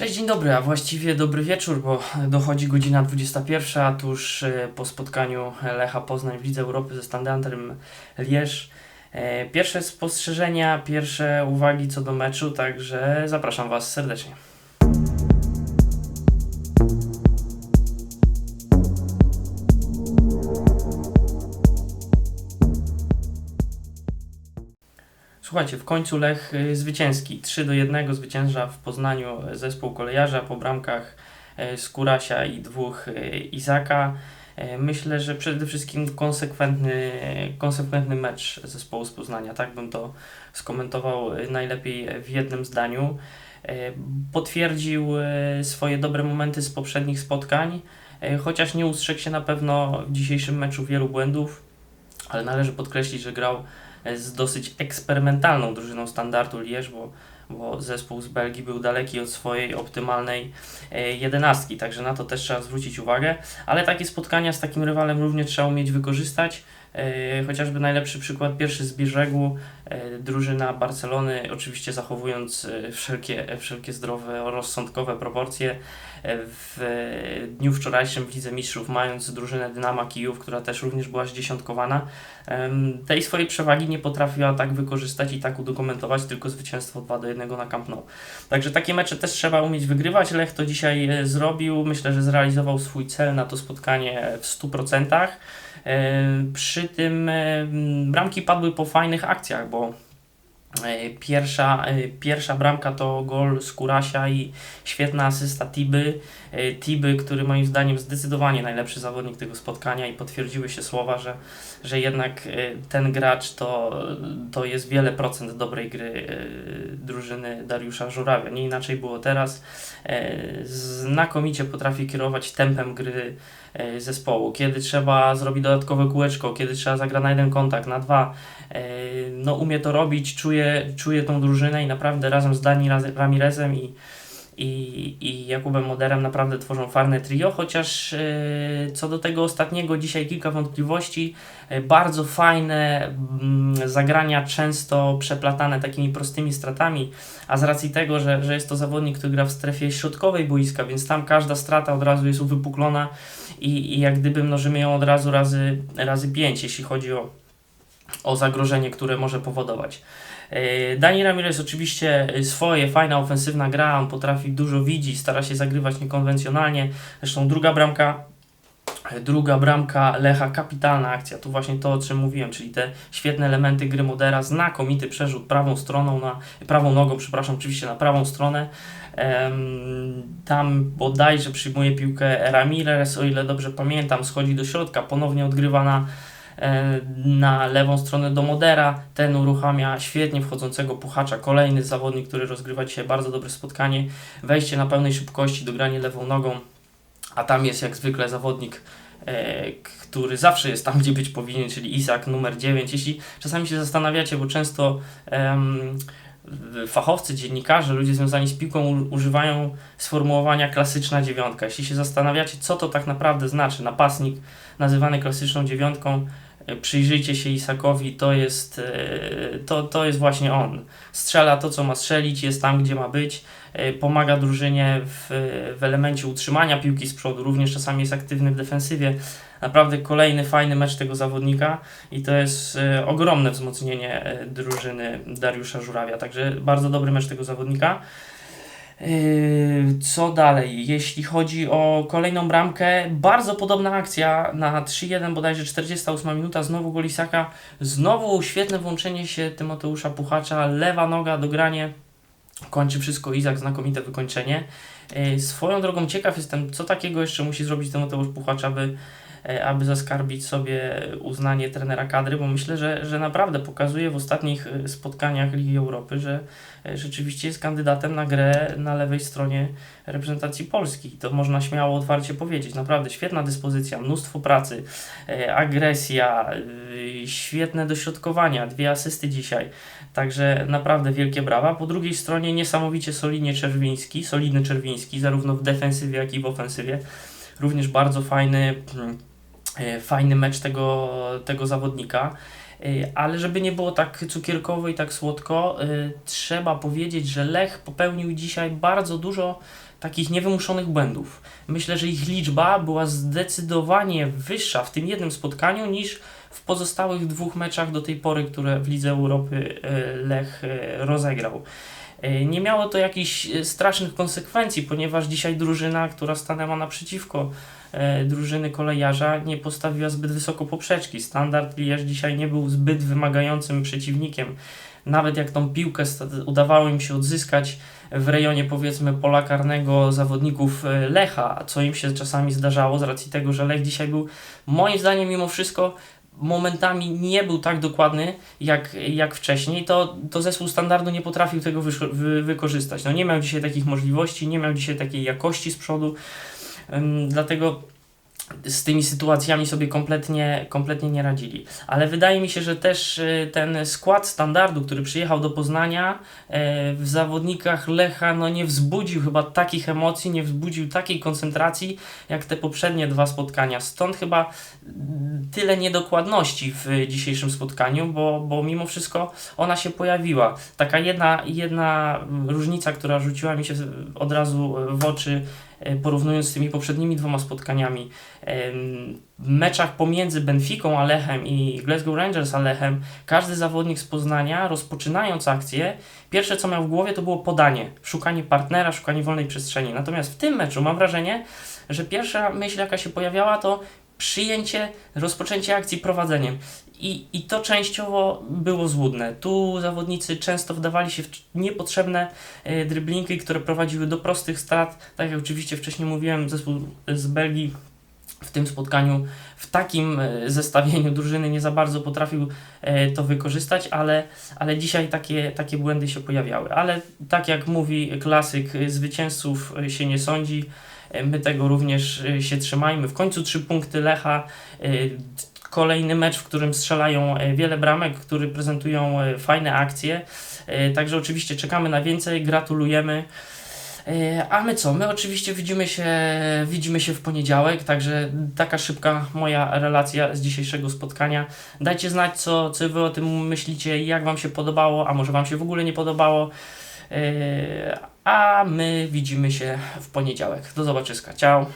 Cześć, dzień dobry, a właściwie dobry wieczór, bo dochodzi godzina 21, a tuż e, po spotkaniu Lecha Poznań w Lidze Europy ze Standardem Lierz. E, Pierwsze spostrzeżenia, pierwsze uwagi co do meczu, także zapraszam Was serdecznie. Słuchajcie, w końcu Lech y, zwycięski. 3 do 1 zwycięża w Poznaniu zespół kolejarza po bramkach y, Skurasia i dwóch y, Izaka. Y, Myślę, że przede wszystkim konsekwentny, konsekwentny mecz zespołu z Poznania. Tak bym to skomentował y, najlepiej w jednym zdaniu. Y, Potwierdził y, swoje dobre momenty z poprzednich spotkań, y, chociaż nie ustrzegł się na pewno w dzisiejszym meczu wielu błędów, ale należy podkreślić, że grał z dosyć eksperymentalną drużyną standardu Lierz, bo, bo zespół z Belgii był daleki od swojej optymalnej e, jedenastki, także na to też trzeba zwrócić uwagę, ale takie spotkania z takim rywalem również trzeba umieć wykorzystać. E, Chociażby najlepszy przykład, pierwszy z brzegu, e, drużyna Barcelony, oczywiście zachowując e, wszelkie, wszelkie zdrowe, rozsądkowe proporcje. W dniu wczorajszym w Lidze Mistrzów, mając drużynę Dynama Kijów, która też również była zdziesiątkowana, tej swojej przewagi nie potrafiła tak wykorzystać i tak udokumentować, tylko zwycięstwo 2 do 1 na Camp Nou. Także takie mecze też trzeba umieć wygrywać. Lech to dzisiaj zrobił. Myślę, że zrealizował swój cel na to spotkanie w 100%. E, Przy tym e, bramki padły po fajnych akcjach, bo e, pierwsza, e, pierwsza bramka to gol z Kurasia i świetna asysta Tiby. Tiby, który moim zdaniem zdecydowanie najlepszy zawodnik tego spotkania i potwierdziły się słowa, że, że jednak ten gracz to, to jest wiele procent dobrej gry drużyny Dariusza Żurawia. Nie inaczej było teraz. Znakomicie potrafi kierować tempem gry zespołu. Kiedy trzeba zrobić dodatkowe kółeczko, kiedy trzeba zagrać na jeden kontakt, na dwa, e, no umie to robić, czuje, czuje tą drużynę i naprawdę razem z Dani Ramirezem i, i, i Jakubem Moderem naprawdę tworzą farne trio, chociaż e, co do tego ostatniego dzisiaj kilka wątpliwości, e, bardzo fajne mm, zagrania, często przeplatane takimi prostymi stratami, a z racji tego, że, że jest to zawodnik, który gra w strefie środkowej boiska, więc tam każda strata od razu jest uwypuklona i, i jak gdyby mnożymy ją od razu razy, razy 5, jeśli chodzi o, o zagrożenie, które może powodować. Yy, Dani Ramirez oczywiście swoje, fajna ofensywna gra, on potrafi dużo widzi, stara się zagrywać niekonwencjonalnie. Zresztą druga bramka, druga bramka Lecha, kapitalna akcja. Tu właśnie to, o czym mówiłem, czyli te świetne elementy gry Modera, znakomity przerzut prawą stroną, na prawą nogą, przepraszam, oczywiście na prawą stronę. Tam bodajże przyjmuje piłkę Ramirez, o ile dobrze pamiętam, schodzi do środka, ponownie odgrywa na, e, na lewą stronę do Modera. Ten uruchamia świetnie wchodzącego puchacza. Kolejny zawodnik, który rozgrywa dzisiaj bardzo dobre spotkanie. Wejście na pełnej szybkości, dogranie lewą nogą, a tam jest jak zwykle zawodnik, e, który zawsze jest tam, gdzie być powinien, czyli Isak numer 9. Jeśli czasami się zastanawiacie, bo często em, fachowcy, dziennikarze, ludzie związani z piłką używają sformułowania klasyczna dziewiątka. Jeśli się zastanawiacie, co to tak naprawdę znaczy, napastnik nazywany klasyczną dziewiątką, e, przyjrzyjcie się Isakowi, to jest, e, to, to jest właśnie on. Strzela to, co ma strzelić, jest tam, gdzie ma być, e, pomaga drużynie w, w elemencie utrzymania piłki z przodu, również czasami jest aktywny w defensywie. Naprawdę kolejny fajny mecz tego zawodnika i to jest e, ogromne wzmocnienie e, drużyny Dariusza Żurawia. Także bardzo dobry mecz tego zawodnika. Yy, Co dalej? Jeśli chodzi o kolejną bramkę, bardzo podobna akcja na 3-1, bodajże 48 minuta, znowu Golisaka, znowu świetne włączenie się Tymoteusza Puchacza, lewa noga, dogranie, kończy wszystko Izak, znakomite wykończenie. Yy, Swoją drogą ciekaw jestem, co takiego jeszcze musi zrobić Tymoteusz Puchacz, aby, aby zaskarbić sobie uznanie trenera kadry, bo myślę, że, że naprawdę pokazuje w ostatnich e, spotkaniach Ligi Europy, że e, rzeczywiście jest kandydatem na grę na lewej stronie reprezentacji Polski. To można śmiało otwarcie powiedzieć. Naprawdę świetna dyspozycja, mnóstwo pracy, e, agresja, e, świetne dośrodkowania, dwie asysty dzisiaj. Także naprawdę wielkie brawa. Po drugiej stronie niesamowicie solidnie Czerwiński, solidny Czerwiński, zarówno w defensywie, jak i w ofensywie. Również bardzo fajny, mm, e, fajny mecz tego, tego zawodnika. Y, Ale żeby nie było tak cukierkowo i tak słodko, y, trzeba powiedzieć, że Lech popełnił dzisiaj bardzo dużo takich niewymuszonych błędów. Myślę, że ich liczba była zdecydowanie wyższa w tym jednym spotkaniu niż w pozostałych dwóch meczach do tej pory, które w Lidze Europy Lech rozegrał. Y, Nie miało to jakichś y, strasznych konsekwencji, ponieważ dzisiaj drużyna, która stanęła naprzeciwko e, drużyny kolejarza, nie postawiła zbyt wysoko poprzeczki. Standard Liège dzisiaj nie był zbyt wymagającym przeciwnikiem. Nawet jak tą piłkę udawało im się odzyskać w rejonie powiedzmy pola karnego zawodników e, Lecha, co im się czasami zdarzało z racji tego, że Lech dzisiaj był moim zdaniem mimo wszystko momentami nie był tak dokładny jak, jak wcześniej, to, to zespół standardu nie potrafił tego wysz- wy, wykorzystać. No nie miał dzisiaj takich możliwości, nie miał dzisiaj takiej jakości z przodu, dlatego z tymi sytuacjami sobie kompletnie, kompletnie nie radzili. Ale wydaje mi się, że też y, ten skład standardu, który przyjechał do Poznania, e, w zawodnikach Lecha no nie wzbudził chyba takich emocji, nie wzbudził takiej koncentracji, jak te poprzednie dwa spotkania. Stąd chyba tyle niedokładności w dzisiejszym spotkaniu, bo, bo mimo wszystko ona się pojawiła. Taka jedna, jedna różnica, która rzuciła mi się od razu w oczy, e, porównując z tymi poprzednimi dwoma spotkaniami. W meczach pomiędzy Benficą a Lechem i Glasgow Rangers a Lechem, każdy zawodnik z Poznania, rozpoczynając akcję, pierwsze co miał w głowie to było podanie, szukanie partnera, szukanie wolnej przestrzeni. Natomiast w tym meczu mam wrażenie, że pierwsza myśl jaka się pojawiała to przyjęcie, rozpoczęcie akcji prowadzeniem. I, I to częściowo było złudne. Tu zawodnicy często wdawali się w niepotrzebne e, driblingi, które prowadziły do prostych strat. Tak jak oczywiście wcześniej mówiłem, zespół z Belgii w tym spotkaniu, w takim e, zestawieniu drużyny nie za bardzo potrafił e, to wykorzystać, ale, ale dzisiaj takie, takie błędy się pojawiały. Ale tak jak mówi klasyk, zwycięzców się nie sądzi. My tego również e, się trzymajmy. W końcu trzy punkty Lecha. e, Kolejny mecz, w którym strzelają e, wiele bramek, który prezentują e, fajne akcje. E, Także oczywiście czekamy na więcej, gratulujemy. A my co? My oczywiście widzimy się, widzimy się w poniedziałek, także taka szybka moja relacja z dzisiejszego spotkania. Dajcie znać, co, co wy o tym myślicie, jak wam się podobało, a może wam się w ogóle nie podobało. A my widzimy się w poniedziałek. Do zobaczyska. Ciao.